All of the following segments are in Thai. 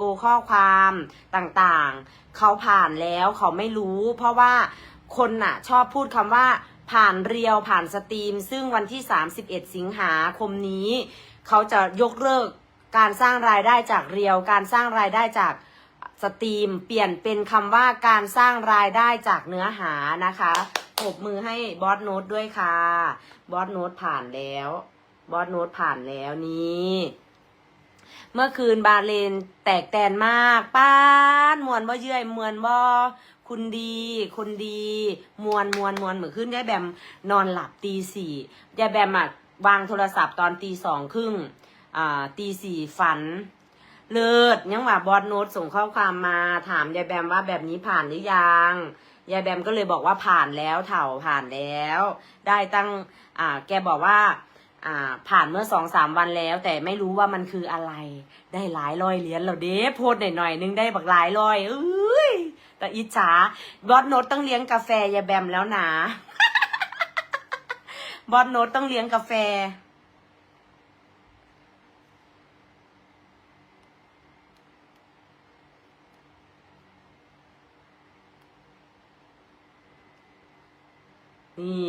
ดูข้อความต่างๆ เขาผ่านแล้วเขาไม่รู้ เพราะว่าคนน่ะ ชอบพูดคำว่า ผ่านเรียวผ่านสตรีม ซึ่งวันที่ 31 สิงหาคมนี้ เขาจะยกเลิกการสร้างรายได้จากเรียว การสร้างรายได้จากสตรีม เปลี่ยนเป็นคำว่าการสร้างรายได้จากเนื้อหานะคะปบมือให้บอสโน้ตด้วยค่ะ บอสโน้ตผ่านแล้ว บอสโน้ตผ่านแล้วนี่ เมื่อคืนบาเลนแตกแตนมากป้านมวนบ่เยื่อยมวนบ่คุณดีคุณดี มวนมวนมวนเหมือนขึ้นยายแบมนอนหลับตีสี่ยายแบมอะวางโทรศัพท์ตอนตีสองครึ่งอ่าตีสี่ฝัน เลิศยังว่าบอสโน้ตส่งข้อความมาถามยายแบมว่าแบบนี้ผ่านหรือยังยายแบมก็เลยบอกว่าผ่านแล้วเถ่าผ่านแล้ว ได้ตั้งอ่าแกบอกว่า ผ่านเมื่อสองสามวันแล้ว แต่ไม่รู้ว่ามันคืออะไร ได้หลายร้อยเหรียญแล้วเด้โพดหน่อยๆนึงได้บักหลายร้อยเอ้ยแต่อิจฉาบอสโนตต้องเลี้ยงกาแฟยาแบมแล้วนะบอสโนตต้องเลี้ยงกาแฟนี่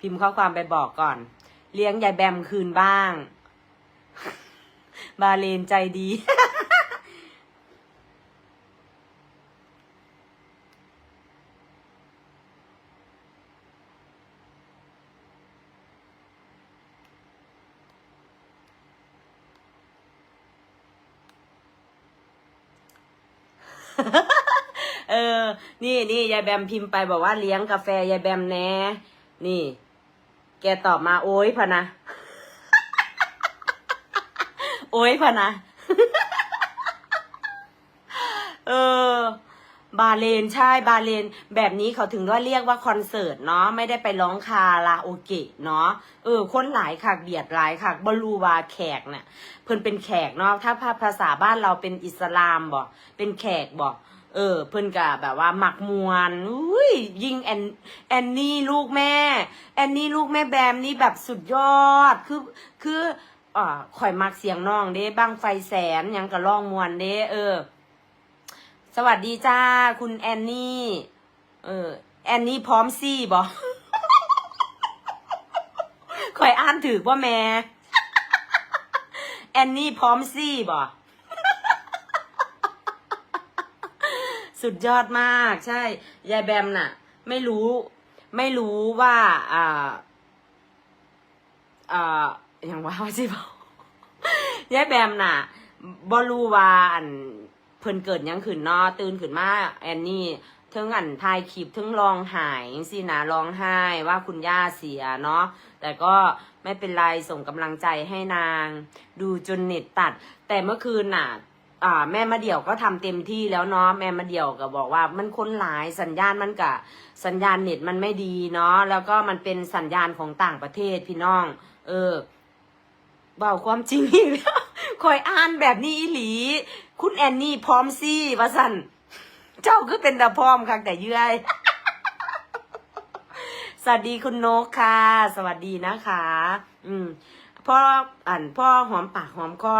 พิมพ์ข้อความไปบอกก่อน เลี้ยงยายแบมคืนบ้าง บาเลนใจดี เออ นี่นี่ยายแบมพิมพ์ไปบอกว่าเลี้ยงกาแฟยายแบมแน่นี่ แกตอบมาโอ้ยพะนะ โอ้ยพะนะ เออ บาเลนใช่บาเลน แบบนี้เขาถึงว่าเรียกว่าคอนเสิร์ตเนาะไม่ได้ไปร้องคาราโอเกะเนาะเออ คนหลายขากเบียดหลายขากบรูวาแขกเนี่ยเพิ่นเป็นแขกเนาะถ้าภาษาบ้านเราเป็นอิสลามบ่เป็นแขกบ่ เออ เพิ่นกะแบบว่าหมักมวนอุ้ยยิงแอนแอนนี่ลูกแม่ แอนนี่ลูกแม่แบมนี่แบบสุดยอดคือคืออ่าข่อยมักเสียงน้องเด้บ้างไฟแสนยังกะร้องมวนเด้เออ สวัสดีจ้า คุณแอนนี่เออแอนนี่พร้อมซี่บอคอยอ่านถือว่าแม่แอนนี่พร้อมซี่บอ สุดยอดมาก ใช่ ยายแบมน่ะ ไม่รู้ ไม่รู้ว่าอ่าอ่าอย่างว่าว่าสิบอกยายแบมน่ะบอรู้ว่าอันเพิ่นเกิดยังขึ้นเนาะตื่นขึ้นมาแอนนี่เทิงอันถ่ายคลิปเทิงร้องไห้สินะร้องไห้ว่าคุณย่าเสียเนาะแต่ก็ไม่เป็นไรส่งกำลังใจให้นาง ดูจนเน็ตตัด แต่เมื่อคืนน่ะ อ่าแม่มาเดี่ยวก็ทำเต็มที่แล้วเนาะแม่มาเดี่ยวก็บอกว่ามันคนหลายสัญญาณมันกะสัญญาณเน็ตมันไม่ดีเนาะแล้วก็มันเป็นสัญญาณของต่างประเทศพี่น้อง เออเบาความจริงอีกแล้วคอยอ่านแบบนี้อีหลี คุณแอนนี่พร้อมซี่ว่าสันเจ้าคือเป็นตาพร้อมค่ะแต่เยื่อยสวัสดีคุณโนกค่ะ สวัสดีนะคะ อืมพ่ออ่านพ่อหอมปากหอมคอ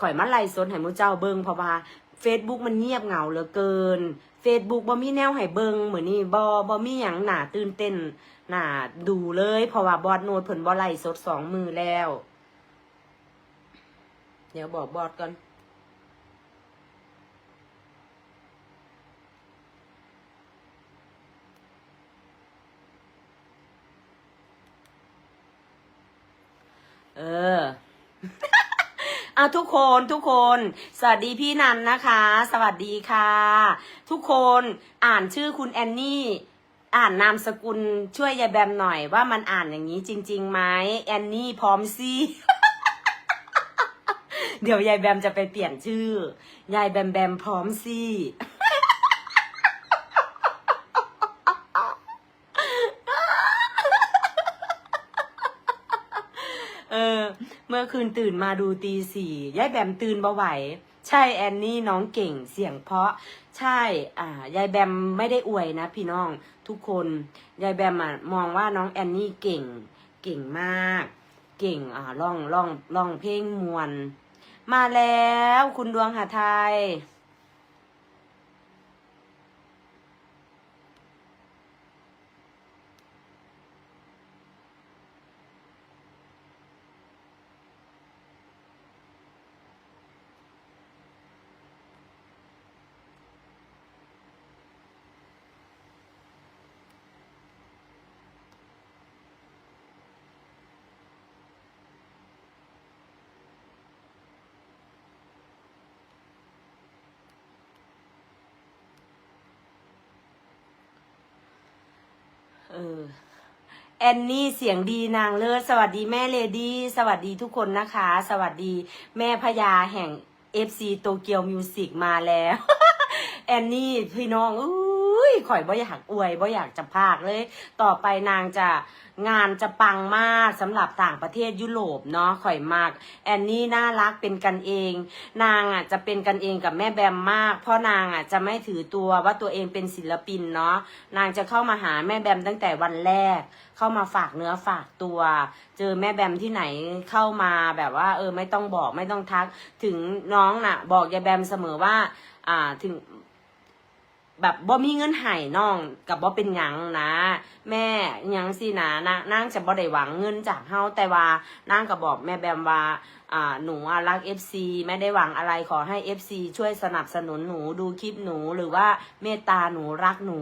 ข่อยมาไล่สนให้มูเจ้าเบิงเพราะว่าเฟซบุ๊กมันเงียบเหงาเหลือเกินเฟซบุ๊กบ่มีแนวให้เบิงเหมือนนี่บ่บ่มีหยังหนาตื่นเต้นหนาดูเลย เพราะว่าบอดโนดเพิ่นบ่ไล่สดสองมือแล้ว เดี๋ยวบอกบอดก่อนเออ อาทุกคนทุกคน สวัสดีพี่นันนะคะ สวัสดีค่ะ ทุกคนอ่านชื่อคุณแอนนี่อ่านนามสกุลช่วยยายแบมหน่อยว่ามันอ่านอย่างนี้จริงๆไหมแอนนี่พร้อมซี่เดี๋ยวยายแบมจะไปเปลี่ยนชื่อ ยายแบมแบมพร้อมซี่ เออ เมื่อคืนตื่นมาดูตีสี่ยายแบมตื่นบ่ไหว ใช่แอนนี่น้องเก่งเสียงเพราะ ใช่ อ่ายายแบมไม่ได้อวยนะ พี่น้องทุกคนยายแบมอะมองว่าน้องแอนนี่เก่ง เก่งมาก เก่งอ่าร่องร่องร่องเพลงมวนมาแล้ว คุณดวงหาไทย ออแอนนี่เสียงดีนางเลิศสวัสดีแม่เลดี้สวัสดีทุกคนนะคะ สวัสดีแม่พญาแห่ง FC โตเกียวมิวสิกมาแล้ว แอนนี่พี่น้องอู้ ข่อยบ่อยากอวยบ่อยากจะพากเลย ต่อไปนางจะงานจะปังมากสำหรับต่างประเทศยุโรปเนาะข่อยมาก แอนนี่น่ารักเป็นกันเอง นางอะจะเป็นกันเองกับแม่แบมมาก เพราะนางอะจะไม่ถือตัวว่าตัวเองเป็นศิลปินเนาะนางจะเข้ามาหาแม่แบมตั้งแต่วันแรก เข้ามาฝากเนื้อฝากตัว เจอแม่แบมที่ไหนเข้ามาแบบว่า เออไม่ต้องบอกไม่ต้องทัก ถึงน้องน่ะ บอกยายแบมเสมอว่า อ่าถึง แบบบ่มีเงินให้น้องกับบ่เป็นหยังนะ แม่ยังสินะนะนางจะบ่ได้หวังเงินจากเฮาแต่ว่านางก็บอกแม่แบมว่าอ่าหนูอะรัก FC ไม่ได้หวังอะไรขอให้ FC ช่วยสนับสนุนหนูดูคลิปหนูหรือว่าเมตตาหนูรักหนู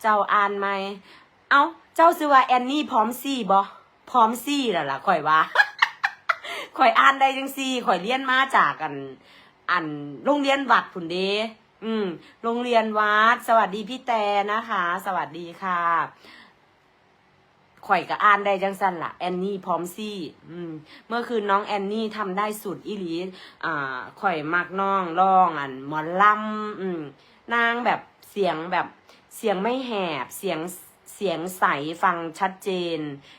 เจ้าอ่านไหมเอ้าเจ้าซื้อว่าแอนนี่พร้อมซี่บ่พร้อมซี่ล้วล่ะข่อยว่าข่อยอ่านได้จังซี่ข่อยเรียนมาจากอันอันโรงเรียนวัดผุนเด อืม โรงเรียนวัด สวัสดีพี่แต่นะคะ สวัสดีค่ะข่อยกับอ่านได้จังสันละแอนนี่พร้อมซี่อืมเมื่อคืนน้องแอนนี่ทำได้สุดอีหลี อ่าข่อยมักน้องร้องอันหมอลำอืมนางแบบเสียงแบบเสียงไม่แหบเสียง เสียงใสฟังชัดเจน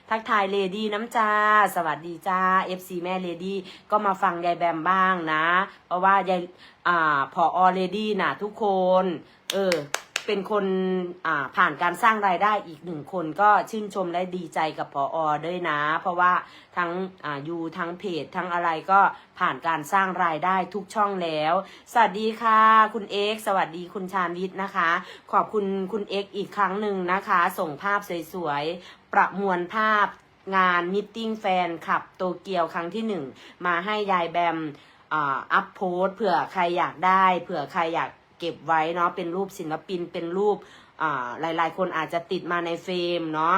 ทักทายเลดี้น้ำจ้า สวัสดีจ้า FC แม่เลดี้ก็มาฟังยายแบมบ้างนะ เพราะว่ายายอ่าพออเลดี้นะทุกคน เออ เป็นคนผ่านการสร้างรายได้อีกหนึ่งคนก็ชื่นชมและดีใจกับพออด้วยนะ เพราะว่าทั้งอยูทั้งเพจทั้งอะไรก็ผ่านการสร้างรายได้ทุกช่องแล้ว สวัสดีค่ะ คุณเอ็กสวัสดีคุณชาญวิทย์นะคะ ขอบคุณคุณเอ็กอีกครั้งหนึ่งนะคะ ส่งภาพสวยๆ ประมวลภาพงานมิทติ้งแฟนคลับโตเกียวครั้งที่หนึ่งมาให้ยายแบมอัพโพสเผื่อใครอยากได้ เผื่อใครอยาก เก็บไว้เนาะเป็นรูปศิลปินเป็นรูปอ่าหลาย ๆ คนอาจจะติดมาในเฟรมเนาะ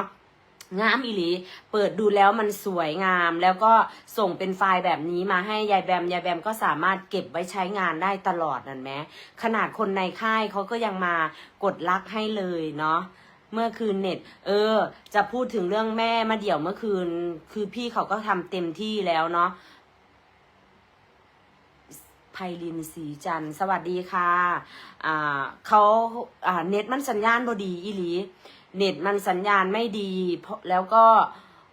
งามอีหลี เปิดดูแล้วมันสวยงาม แล้วก็ส่งเป็นไฟล์แบบนี้มาให้ยายแบม ยายแบมก็สามารถเก็บไว้ใช้งานได้ตลอดนั่นแหมขนาดคนในค่ายเขาก็ยังมากดลักให้เลยเนาะ เมื่อคืนเน็ต เออ จะพูดถึงเรื่องแม่มาเดี่ยวเมื่อคืน คือพี่เขาก็ทำเต็มที่แล้วเนาะ ไพลินสีจันสวัสดีค่ะอ่าเขาอ่าเน็ตมันสัญญาณบดีอีหลี เน็ตมันสัญญาณไม่ดีแล้วก็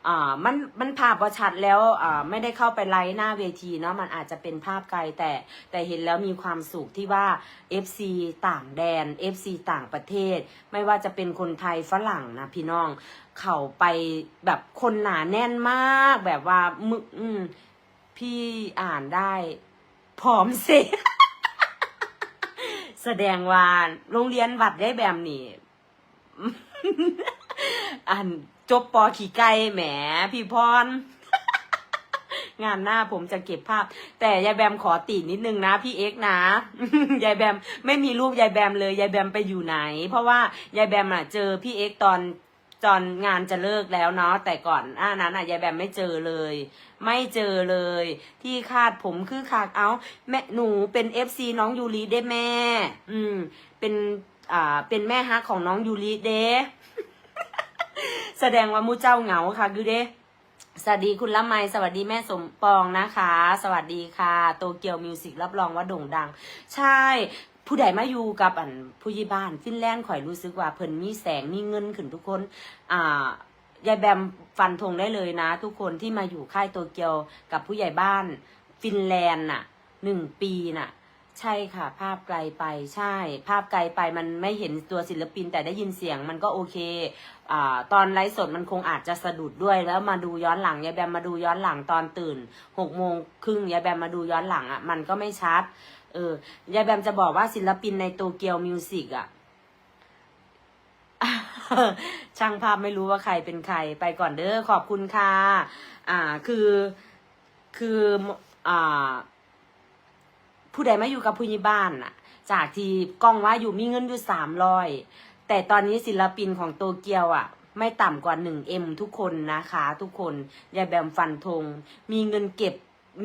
อ่ามันมันภาพประชัดแล้วอ่าไม่ได้เข้าไปไลฟ์หน้าเวทีเนาะมันอาจจะเป็นภาพไกลแต่แต่เห็นแล้วมีความสุขที่ว่า FC ต่างแดน FC ต่างประเทศ ไม่ว่าจะเป็นคนไทยฝรั่งนะพี่น้อง เขาไปแบบคนหนาแน่นมากแบบว่ามึอืมพี่อ่านได้ พร้อมเสแสดงว่าโรงเรียนวัดได้แบบนี้ อันจบปอขี่ไก่แหม พี่พร งานหน้าผมจะเก็บภาพ แต่ยายแบมขอตินิดนึงนะพี่เอ็กนะ ยายแบมไม่มีรูปยายแบมเลย ยายแบมไปอยู่ไหน เพราะว่ายายแบมอะเจอพี่เอ็กตอน ตอนงานจะเลิกแล้วเนาะแต่ก่อนหน้านั้นอะยายแบมไม่เจอเลย ไม่เจอเลย ที่คาดผมคือคากเอาแม่หนูเป็นเอฟซีน้องยูริได้แม่ อืม เป็นอ่าเป็นแม่ฮักของน้องยูริเด้แสดงว่ามูเจ้าเหงาค่ะคือเด้สวัสดีคุณละไมสวัสดีแม่สมปองนะคะ สวัสดีค่ะ โตเกียวมิวสิกรับรองว่าโด่งดัง ใช่ ผู้ใดมาอยู่กับอันผู้ยิบ้าน ฟินแลนด์ข่อยรู้สึกว่าเพิ่นมีแสงมีเงินขึ้นทุกคน อ่ายายแบมฟันธงได้เลยนะ ทุกคนที่มาอยู่ค่ายโตเกียวกับผู้ใหญ่บ้าน ฟินแลนด์น่ะหนึ่งปีน่ะ ใช่ค่ะ ภาพไกลไปใช่ ภาพไกลไปมันไม่เห็นตัวศิลปินแต่ได้ยินเสียงมันก็โอเคอ่าตอนไลฟ์สดมันคงอาจจะสะดุดด้วยแล้วมาดูย้อนหลังยายแบมมาดูย้อนหลังตอนตื่นหกโมงครึ่งยายแบมมาดูย้อนหลังอะมันก็ไม่ชัด เออยายแบมจะบอกว่าศิลปินในโตเกียวมิวสิกอะช่างภาพไม่รู้ว่าใครเป็นใครไปก่อนเด้อขอบคุณค่ะอ่าคือคืออ่า ผู้ใดมาอยู่กับผู้ใหญ่บ้านน่ะ จากที่กล้องว่าอยู่มีเงินอยู่สามร้อยแต่ตอนนี้ศิลปินของโตเกียวอะ ไม่ต่ำกว่าหนึ่งเอ็มทุกคนนะคะ ทุกคนอย่าแบมฟันธงมีเงินเก็บ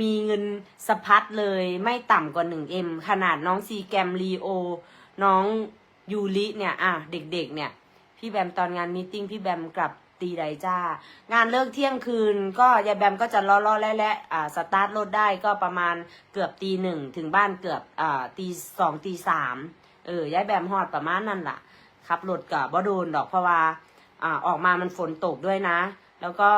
มีเงินสะพัดเลยไม่ต่ำกว่าหนึ่งเอ็มขนาดน้องซีแกมลีโอ น้องยูริเนี่ย อะ เด็กๆ เนี่ย พี่แบมตอนงานมีติ้งพี่แบมกลับ ตีไดจ้า งานเลิกเที่ยงคืน ก็ยายแบมก็จะล้อล้อๆและและอ่าสตาร์ทรถได้ก็ประมาณเกือบตีหนึ่งถึงบ้านเกือบอ่าตีสองตีสามเออยายแบมฮอดประมาณนั่นล่ะขับรถกับบ่โดนดอกเพราะว่าอ่าออกมามันฝนตกด้วยนะ แล้วก็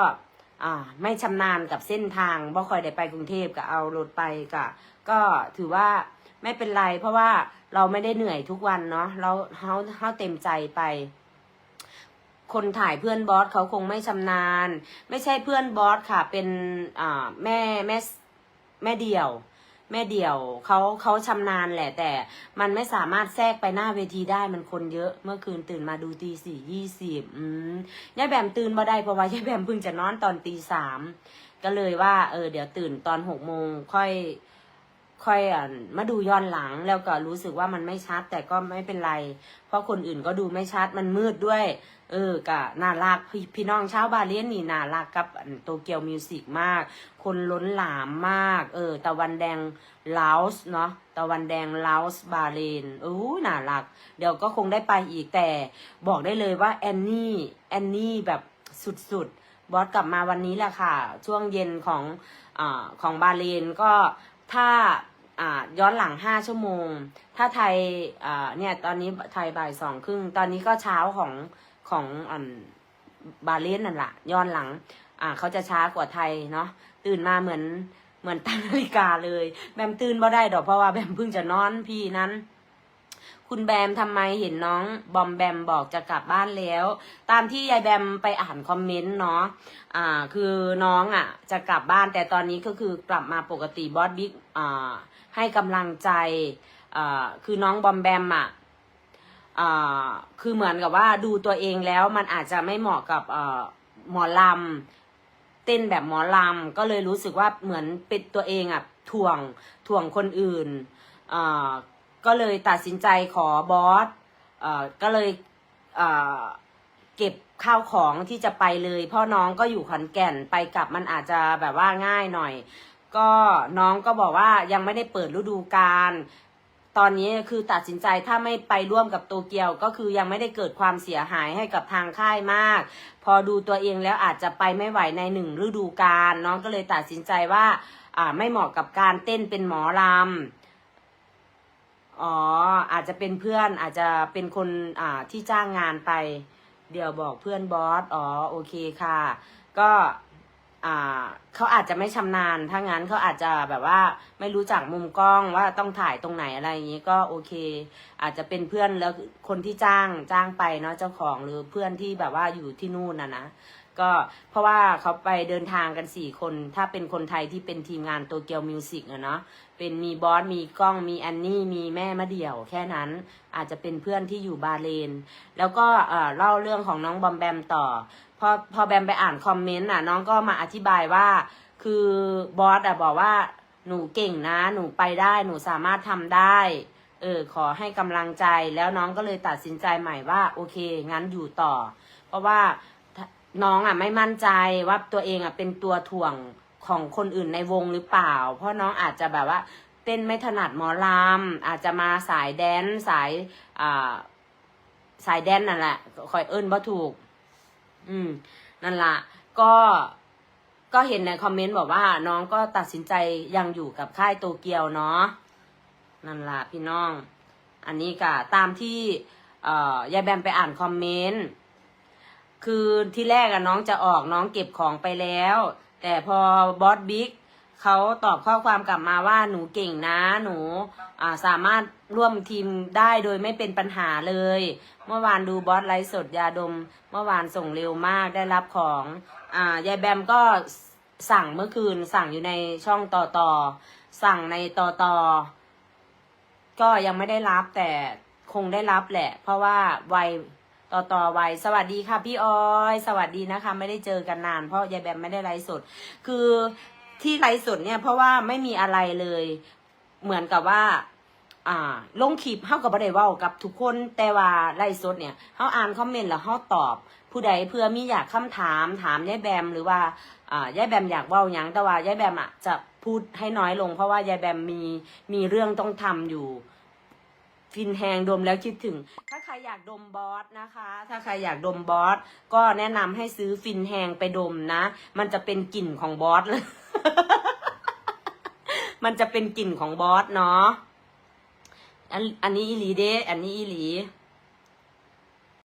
อ่าไม่ชำนาญกับเส้นทางบ่คอยได้ไปกรุงเทพก็เอารถไปก็ก็ถือว่าไม่เป็นไร เพราะว่าเราไม่ได้เหนื่อยทุกวันเนาะเราเขาเขาเต็มใจไป คนถ่ายเพื่อนบอสเขาคงไม่ชำนาญ ไม่ใช่เพื่อนบอสค่ะ เป็นแม่แม่แม่เดี่ยว แม่เดี่ยวเขาเขาชำนาญแหละ แต่มันไม่สามารถแทรกไปหน้าเวทีได้มันคนเยอะเมื่อคืนตื่นมาดูตีสี่ยี่สิบอืมยายแบมตื่นมาได้เพราะว่ายายแบมเพิ่งจะนอนตอนตีสามก็เลยว่า เออเดี๋ยวตื่นตอนหกโมงค่อย ค่อยอะมาดูย้อนหลังแล้วก็รู้สึกว่ามันไม่ชัด แต่ก็ไม่เป็นไร เพราะคนอื่นก็ดูไม่ชัดมันมืดด้วย เออกะน่ารักพี่พี่น้องชาวบาเลียนนี่น่ารักกับโตเกียวมิวสิกมาก คนล้นหลามมาก เออ ตะวันแดงลาวส์เนาะตะวันแดงลาวส์บาเลนโอ้น่ารัก เดี๋ยวก็คงได้ไปอีกแต่บอกได้เลยว่าแอนนี่แอนนี่แบบสุดๆบอสกลับมาวันนี้แหละค่ะ ช่วงเย็นของอาของบาเลนก็ถ้า ย้อนหลังห้าชั่วโมง ถ้าไทยเนี่ยตอนนี้ไทยบ่ายสองครึ่ง ตอนนี้ก็เช้าของของอบาเลนนั่นแหละย้อนหลังเขาจะช้ากว่าไทยเนาะตื่นมาเหมือนเหมือนตั้งนาฬิกาเลย แบมตื่นบ่ได้ดอกเพราะว่าแบมเพิ่งจะนอนพี่นั้น คุณแบมทำไมเห็นน้องบอมแบมบอกจะกลับบ้านแล้ว ตามที่ยายแบมไปอ่านคอมเมนต์เนาะอ่าคือน้องอะ จะกลับบ้านแต่ตอนนี้ก็คือกลับมาปกติบอสบิ๊กอ่าให้กำลังใจอ่าคือน้องบอมแบมอะอ่าคือเหมือนกับว่าดูตัวเองแล้วมันอาจจะไม่เหมาะกับอ่อหมอลำเต้นแบบหมอลำก็เลยรู้สึกว่าเหมือนเป็นตัวเองอะถ่วงถ่วงคนอื่นอ่า ก็เลยตัดสินใจขอบอสอ่าก็เลยอ่าเก็บข้าวของที่จะไปเลยพราะน้องก็อยู่ขอนแก่นไปกลับมันอาจจะแบบว่าง่ายหน่อย ก็น้องก็บอกว่ายังไม่ได้เปิดฤดูกาลตอนนี้คือตัดสินใจถ้าไม่ไปร่วมกับโตเกียวก็คือยังไม่ได้เกิดความเสียหายให้กับทางค่ายมาก พอดูตัวเองแล้วอาจจะไปไม่ไหวในหนึ่งฤดูกาลน้องก็เลยตัดสินใจว่าอ่าไม่เหมาะกับการเต้นเป็นหมอลำ อ๋อ อาจจะเป็นเพื่อนอาจจะเป็นคนอ่าที่จ้างงานไป เดี๋ยวบอกเพื่อนบอส อ๋อ โอเคค่ะ ก็อ่าเขาอาจจะไม่ชำนาญ ถ้างั้นเขาอาจจะแบบว่าไม่รู้จักมุมกล้องว่าต้องถ่ายตรงไหนอะไรอย่างนี้ก็โอเค อาจจะเป็นเพื่อนแล้วคนที่จ้างจ้างไปเนาะเจ้าของหรือเพื่อนที่แบบว่าอยู่ที่นู่นนะนะ ก็เพราะว่าเขาไปเดินทางกันสี่คน ถ้าเป็นคนไทยที่เป็นทีมงานโตเกียวมิวสิกอะเนาะเป็นมีบอสมีกล้องมีแอนนี่มีแม่มะเดี่ยว แค่นั้นอาจจะเป็นเพื่อนที่อยู่บาเลน แล้วก็เล่าเรื่องของน้องบอมแบมต่อ พอพอแบมไปอ่านคอมเมนต์น่ะน้องก็มาอธิบายว่า คือบอสอะบอกว่าหนูเก่งนะ หนูไปได้หนูสามารถทำได้เออขอให้กำลังใจแล้วน้องก็เลยตัดสินใจใหม่ว่า โอเค งั้นอยู่ต่อ เพราะว่า น้องอะไม่มั่นใจว่าตัวเองอะเป็นตัวถ่วงของคนอื่นในวงหรือเปล่า เพราะน้องอาจจะแบบว่า เต้นไม่ถนัดหมอลำอาจจะมาสายแดนสายอ่าสายแดนนั่นแหละคอยเอิ้นว่าถูก อืม นั่นละก็ก็เห็นในคอมเมนต์บอกว่า น้องก็ตัดสินใจยังอยู่กับค่ายโตเกียวเนาะนั่นละพี่น้อง อันนี้ก็ตามที่เอ่อยายแบมไปอ่านคอมเมนต์ คือที่แรกอะน้องจะออกน้องเก็บของไปแล้ว แต่พอบอสบิ๊กเขาตอบข้อความกลับมาว่าหนูเก่งนะหนูอ่าสามารถร่วมทีมได้โดยไม่เป็นปัญหาเลย เมื่อวานดูบอสไลฟ์สดยาดม เมื่อวานส่งเร็วมากได้รับของอ่ายายแบมก็สั่งเมื่อคืนสั่งอยู่ในช่องต่อต่อสั่งในต่อต่อก็ยังไม่ได้รับแต่คงได้รับแหละ เพราะว่าไว ต่อต่อไวสวัสดีค่ะพี่ออย สวัสดีนะคะ ไม่ได้เจอกันนาน เพราะยายแบมไม่ได้ไลฟ์สด คือที่ไลฟ์สดเนี่ยเพราะว่าไม่มีอะไรเลย เหมือนกับว่า อ่า ลงคลิปเฮากับบ่ได้เว้ากับทุกคนแต่ว่าไลฟ์สดเนี่ยเฮาอ่านคอมเมนต์แล้วเฮาตอบ ผู้ใดเพื่อมีอยากคำถามถามยายแบมหรือว่าอ่ายายแบมอยากเว้าหยังแต่ว่ายายแบมอะจะพูดให้น้อยลง เพราะว่ายายแบมมีมีเรื่องต้องทำอยู่ ฟินแหงดมแล้วคิดถึง ถ้าใครอยากดมบอสนะคะ ถ้าใครอยากดมบอสก็แนะนำให้ซื้อฟินแหงไปดมนะ มันจะเป็นกลิ่นของบอสเลย มันจะเป็นกลิ่นของบอสเนาะอันอันนี้อีหลีเด้อันนี้อีหลี